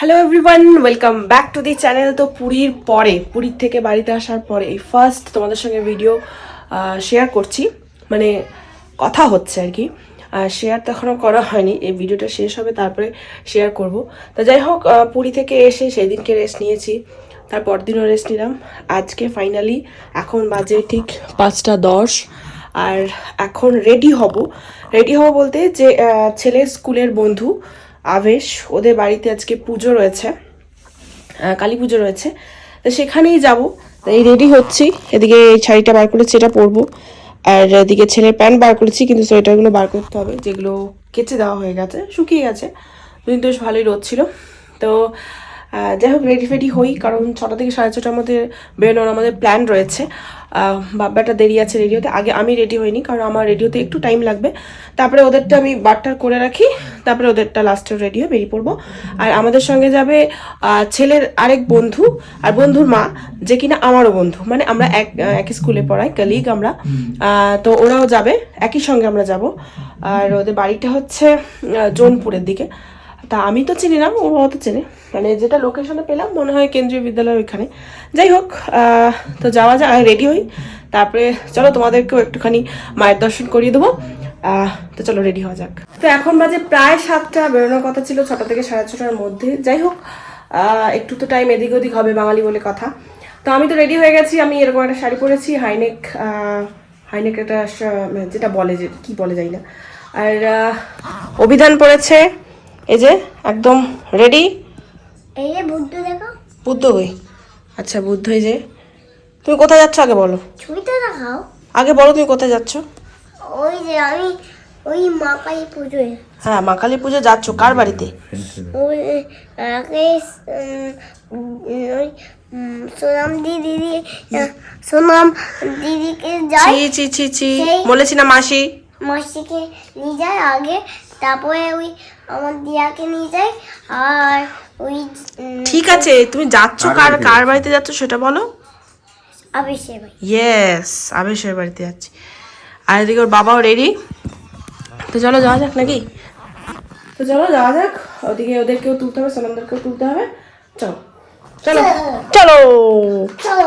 Hello everyone welcome back to the channel তো পুরীর পরে, পুরীর থেকে বাড়িতে আসার পরে এই ফার্স্ট তোমাদের সঙ্গে ভিডিও শেয়ার করছি। মানে কথা হচ্ছে আর কি। শেয়ার তো এখনও করা হয়নি, এই ভিডিওটা শেষ হবে, তারপরে শেয়ার করব। তো যাই হোক পুরী থেকে এসে সেই দিনকে রেস্ট নিয়েছি তারপর দিনও রেস্ট নিলাম। আজকে ফাইনালি এখন বাজে ঠিক পাঁচটা দশ, আর এখন রেডি হব। রেডি হব বলতে যে ছেলের স্কুলের বন্ধু আবেশ, ওদের বাড়িতে আজকে পুজো রয়েছে কালী পুজো রয়েছে। তো সেখানেই যাব। এই রেডি হচ্ছি। এদিকে এই শাড়িটা বার করেছি, এটা পরবো। আর এদিকে ছেলের প্যান্ট বার করেছি, কিন্তু সোয়েটারগুলো বার করতে হবে, যেগুলো কেচে দেওয়া হয়ে গেছে, শুকিয়ে গেছে। দুদিন তো বেশ ভালোই রোদ ছিল। তো যাই হোক রেডি ফেডি হই, কারণ ছটা থেকে সাড়ে ছটার মধ্যে বেরোনোর আমাদের প্ল্যান রয়েছে। বাব্বাটা দেরি আছে রেডি হতে আগে আমি রেডি হইনি, কারণ আমার রেডি হতে একটু টাইম লাগবে। তারপরে ওদেরটা আমি বারটার করে রাখি, তারপরে ওদেরটা লাস্টে রেডি হয়ে বেরিয়ে পড়ব। আর আমাদের সঙ্গে যাবে ছেলের আরেক বন্ধু, আর বন্ধুর মা, যে কিনা আমারও বন্ধু। মানে আমরা এক একই স্কুলে পড়াই কলিগ আমরা। তো ওরাও যাবে, একই সঙ্গে আমরা যাব। আর ওদের বাড়িটা হচ্ছে জোনপুরের দিকে। তা আমি তো চিনি না, ও তো চেনে। মানে যেটা লোকেশনে পেলাম, মনে হয় কেন্দ্রীয় বিদ্যালয় ওইখানে। যাই হোক তো যাওয়া যায় রেডি হই। তারপরে চলো তোমাদেরকেও একটুখানি মায়ের দর্শন করিয়ে দেবো। তো চলো রেডি হওয়া যাক। তো এখন বাজে প্রায় সাতটা, বেরোনোর কথা ছিল ছটা থেকে সাড়ে ছটার মধ্যে। যাই হোক একটু তো টাইম এদিক ওদিক হবে বাঙালি বলে কথা। তো আমি তো রেডি হয়ে গেছি, আমি এরকম একটা শাড়ি পরেছি হাইনেক হাইনেক একটা যেটা বলে যে, কি বলে যাই না। আর অভিধান পড়েছে। এই যে একদম রেডি এই যে বুদ্ধ দেখো। বুদ্ধ হই আচ্ছা বুদ্ধ হয়ে যে। তুমি কোথায় যাচ্ছ আগে বলো? ছবিটা দেখাও। আগে বলো তুমি কোথায় যাচ্ছ। ওই যে আমি ওই মা কালী পুজোয়। হ্যাঁ মা কালী পুজো যাচ্ছ কার বাড়িতে? ওই আগে ওই সোনাম দিদি সোনাম দিদিকে যাই। ছি ছি ছি ছি। বলেছি না মাসি। মাসিকে নিয়ে যায় আগে। তারপরে ওই আমার দিয়াকে নিয়ে যায় আর ওই ঠিক আছে তুমি যাচ্ছ কার কার বাড়িতে যাচ্ছ? সেটা বলো। আবেশে ভাই ইয়েস আবেশের বাড়িতে যাচ্ছি। আর এদিকে ওর বাবাও রেডি তো চলো যাওয়া যাক নাকি? তো চলো যাওয়া যাক ওদিকে ওদেরকেও তুলতে হবে সোনামদেরকেও তুলতে হবে। চলো। চলো। চলো। চলো।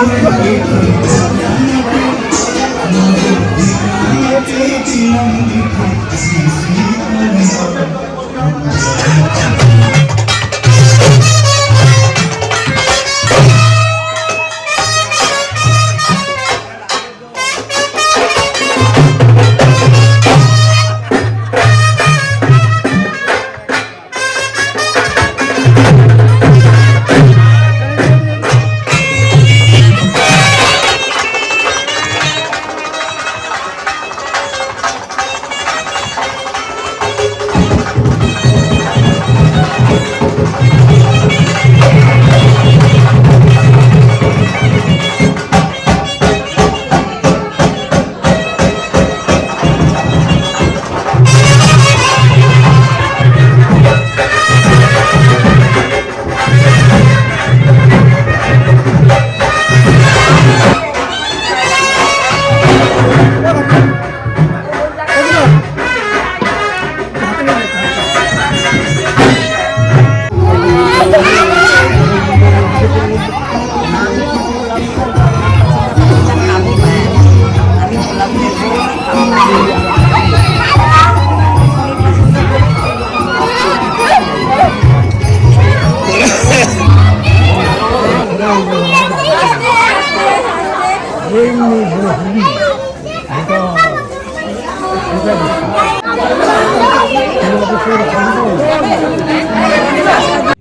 Thank you.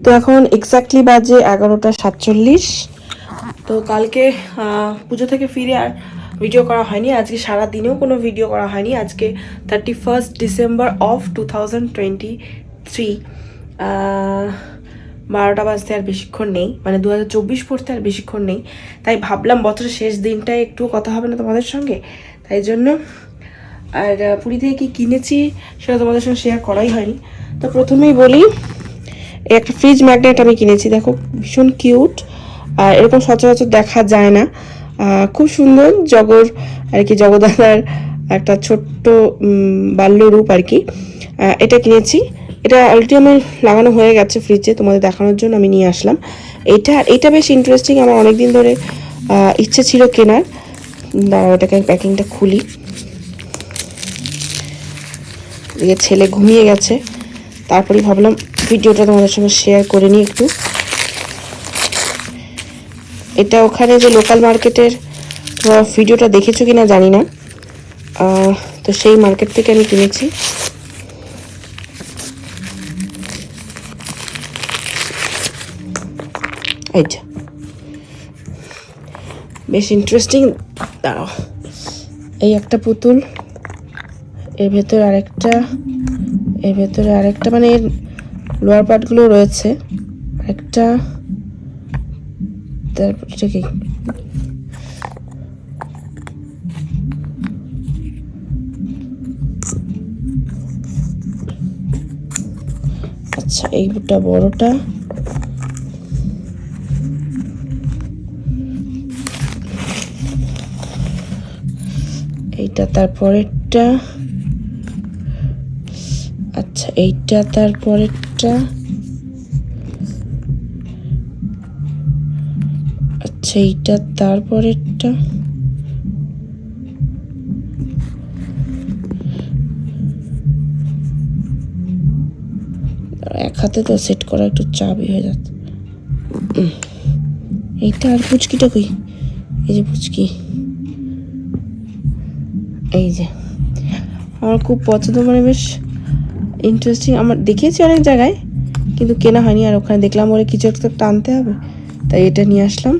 তো এখন এক্স্যাক্টলি বাজে এগারোটা সাতচল্লিশ। তো কালকে পুজো থেকে ফিরে আর ভিডিও করা হয়নি। আজকে সারা দিনেও কোনো ভিডিও করা হয়নি। আজকে thirty first December of two thousand twenty three বারোটা বাজতে আর বেশিক্ষণ নেই মানে দু হাজার চব্বিশ পড়তে আর বেশিক্ষণ নেই। তাই ভাবলাম বছরের শেষ দিনটায় একটু কথা হবে না তোমাদের সঙ্গে। তাই জন্য আর পুরী থেকে কি কিনেছি সেটা তোমাদের সঙ্গে শেয়ার করাই হয়নি। তো প্রথমেই বলি একটা ফ্রিজ ম্যাগনেট আমি কিনেছি দেখো ভীষণ কিউট আর এরকম সচরাচর দেখা যায় না। খুব সুন্দর জগর আর কি জগদাদার একটা ছোট্ট উম, বাল্যরূপ আর কি। এটা কিনেছি। এটা অলরেডি আমার লাগানো হয়ে গেছে ফ্রিজে তোমাদের দেখানোর জন্য আমি নিয়ে আসলাম। এইটা এটা বেশ ইন্টারেস্টিং আমার অনেকদিন ধরে ইচ্ছে ছিল কেনার। দাঁড়াও, এটাকে আমি প্যাকিংটা খুলি। এদিকে ছেলে ঘুমিয়ে গেছে। তারপরে ভাবলাম ভিডিওটা তোমাদের সঙ্গে শেয়ার করে নিই একটু। এটা ওখানে যে লোকাল মার্কেটের ভিডিওটা দেখেছ কি না জানি না। তো সেই মার্কেট থেকে আমি কিনেছি। এই বেশ ইন্টারেস্টিং দাঁড়াও। এই একটা পুতুল, এর ভেতর আরেকটা, এর ভেতরে আরেকটা মানে এর লোয়ার পার্টগুলো রয়েছে। একটা তারপর এটা কি? আচ্ছা এইটা বড়টা। এইটা, তারপরেরটা আচ্ছা এইটা, তারপরেরটা আচ্ছা এইটা, তারপরেরটা, এক হাতে তো সেট করা একটু চাপই হয়ে যাচ্ছে। এইটা আর পুচকিটা কই? এই যে পুচকি। এই যে আমার খুব পছন্দ মানে বেশ ইন্টারেস্টিং আমার দেখেছি অনেক জায়গায়, কিন্তু কেনা হয়নি আর ওখানে দেখলাম ওরে কিছু একটা টানতে হবে, তাই এটা নিয়ে আসলাম।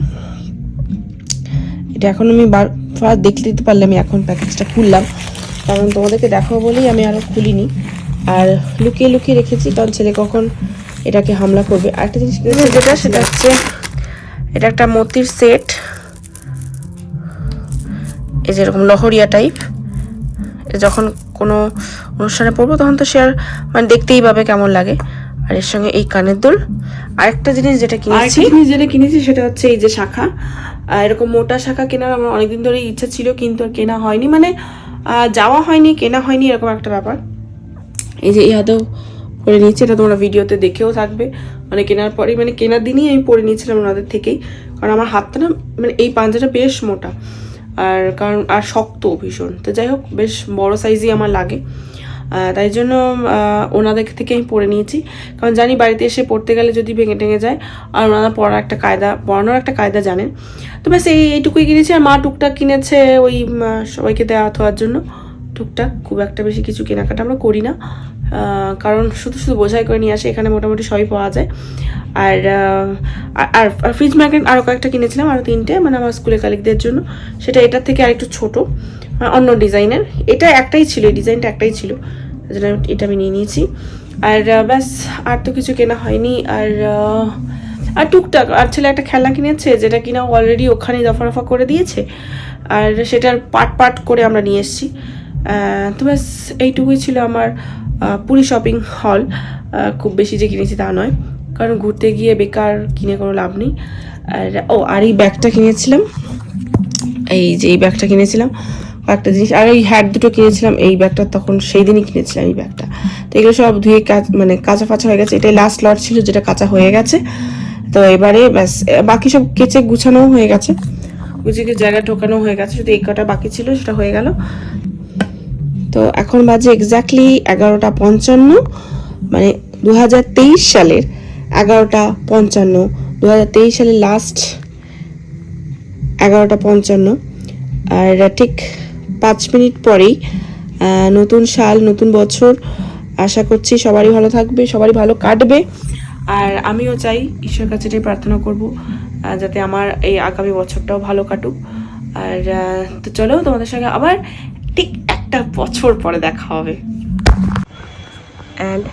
এটা এখন আমি বার ফার দেখতে দিতে পারলে আমি এখন প্যাকেজটা খুললাম। কারণ তোমাদেরকে দেখাবো বলেই আমি আরও খুলিনি। আর লুকিয়ে লুকিয়ে রেখেছি, কারণ ছেলে কখন এটাকে হামলা করবে। আরেকটা জিনিস যেটা সেটা হচ্ছে, এটা একটা মতির সেট এই যেরকম লহরিয়া টাইপ যখন কোনো অনুষ্ঠানে পড়ব, তখন তো সে আর মানে দেখতেই পাবে কেমন লাগে। আর এর সঙ্গে এই কানের দুল। আরেকটা জিনিস যেটা কিনেছি জিনিস যেটা কিনেছি, সেটা হচ্ছে এই যে শাখা। এরকম মোটা শাখা কেনার আমার অনেকদিন ধরেই ইচ্ছা ছিল, কিন্তু আর কেনা হয়নি। মানে যাওয়া হয়নি, কেনা হয়নি, এরকম একটা ব্যাপার। এই যে ইহাদেও পরে নিয়েছি, এটা তোমরা ভিডিওতে দেখেও থাকবে। মানে কেনার পরেই মানে কেনার দিনই আমি পরে নিয়েছিলাম ওনাদের থেকেই। কারণ আমার হাতটা না মানে এই পাঞ্জাটা বেশ মোটা। আর কারণ, আর শক্ত ভীষণ। তো যাই হোক, বেশ বড় সাইজই আমার লাগে। তাই জন্য ওনাদের থেকে আমি পরে নিয়েছি। কারণ জানি বাড়িতে এসে পড়তে গেলে যদি ভেঙে টেঙে যায়, আর ওনারা পড়ার একটা কায়দা, পড়ানোর একটা কায়দা জানেন। তো ব্যাস, এই, এইটুকুই কিনেছি। আর মা টুকটাক কিনেছে ওই সবাইকে দেওয়া থাওয়ার জন্য। টুকটাক, খুব একটা বেশি কিছু কেনাকাটা আমরা করি না। কারণ শুধু শুধু বোঝাই করে নিয়ে আসে এখানে মোটামুটি সবই পাওয়া যায়। আর আর- আর আর ফ্রিজ ম্যাগনেট আরও কয়েকটা কিনেছিলাম আরও তিনটে মানে আমার স্কুলের কালিকদের জন্য। সেটা এটার থেকে আরেকটু ছোট আহ, অন্য ডিজাইনের এটা একটাই ছিল এই ডিজাইনটা একটাই ছিল জন্য এটা আমি নিয়ে নিয়েছি। আর ব্যাস আর তো কিছু কেনা হয়নি। আর আর টুকটাক আর ছেলে একটা খেলনা কিনেছে যেটা কিনা অলরেডি ওখানেই দফা রফা করে দিয়েছে। আর সেটার পার্ট পার্ট করে আমরা নিয়ে এসেছি। তো ব্যাস এইটুকুই ছিল আমার পুরী শপিং হল খুব বেশি যে কিনেছি তা নয়। কারণ ঘুরতে গিয়ে বেকার, কিনে কোনো লাভ নেই। আর, ও, আর এই ব্যাগটা কিনেছিলাম। এই যে এই ব্যাগটা কিনেছিলাম, কয়েকটা জিনিস। আর এই হ্যাট দুটো কিনেছিলাম, এই ব্যাগটা তখন সেই দিনই কিনেছিলাম এই ব্যাগটা। তো এগুলো সব ধুয়ে কাজ মানে কাঁচা ফাঁচা হয়ে গেছে। এটাই লাস্ট লট ছিল, যেটা কাঁচা হয়ে গেছে। তো এবারে ব্যাস, বাকি সব কেচে গুছানোও হয়ে গেছে। গুছিয়ে জায়গা ঢোকানো হয়ে গেছে। শুধু এই কটা বাকি ছিল, সেটা হয়ে গেল। তো এখন বাজে এক্স্যাক্টলি এগারোটা পঞ্চান্ন মানে দু হাজার তেইশ সালের এগারোটা পঞ্চান্ন দু সালের লাস্ট এগারোটা পঞ্চান্ন। আর ঠিক পাঁচ মিনিট পরেই নতুন সাল, নতুন বছর, আশা করছি সবারই ভালো থাকবে, সবারই ভালো কাটবে। আর আমিও চাই ঈশ্বরের কাছে এটাই প্রার্থনা করব যাতে আমার এই আগামী বছরটাও ভালো কাটুক। আর তো চলো তোমাদের সঙ্গে আবার ঠিক একটা বছর পরে দেখা হবে। And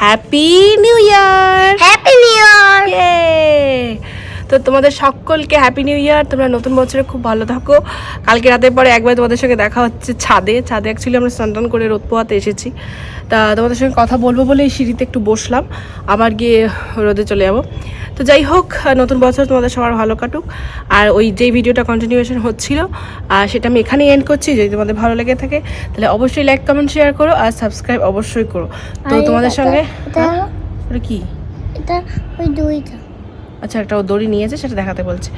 happy new year happy new year তো তোমাদের সকলকে হ্যাপি নিউ ইয়ার তোমরা নতুন বছরে খুব ভালো থাকো। কালকে রাতের পরে একবার তোমাদের সঙ্গে দেখা হচ্ছে ছাদে। ছাদে অ্যাকচুয়ালি আমরা স্নান করে রোদ পোয়াতে এসেছি। তা তোমাদের সঙ্গে কথা বলব বলে এই সিঁড়িতে একটু বসলাম। আবার গিয়ে রোদে চলে যাব। তো যাই হোক নতুন বছর তোমাদের সবার ভালো কাটুক। আর ওই যেই ভিডিওটা কন্টিনিউয়েশন হচ্ছিল আর সেটা আমি এখানেই এন্ড করছি। যদি তোমাদের ভালো লেগে থাকে তাহলে অবশ্যই লাইক কমেন্ট শেয়ার করো আর সাবস্ক্রাইব অবশ্যই করো। তো তোমাদের সঙ্গে ওটা কি? এটা ওই আচ্ছা একটা ও দড়ি নিয়েছে সেটা দেখাতে বলছে।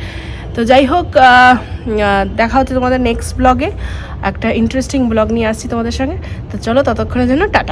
তো যাই হোক দেখা হচ্ছে তোমাদের নেক্সট ব্লগে একটা ইন্টারেস্টিং ব্লগ নিয়ে আসছি তোমাদের সঙ্গে। তো চলো ততক্ষণের জন্য টাটা।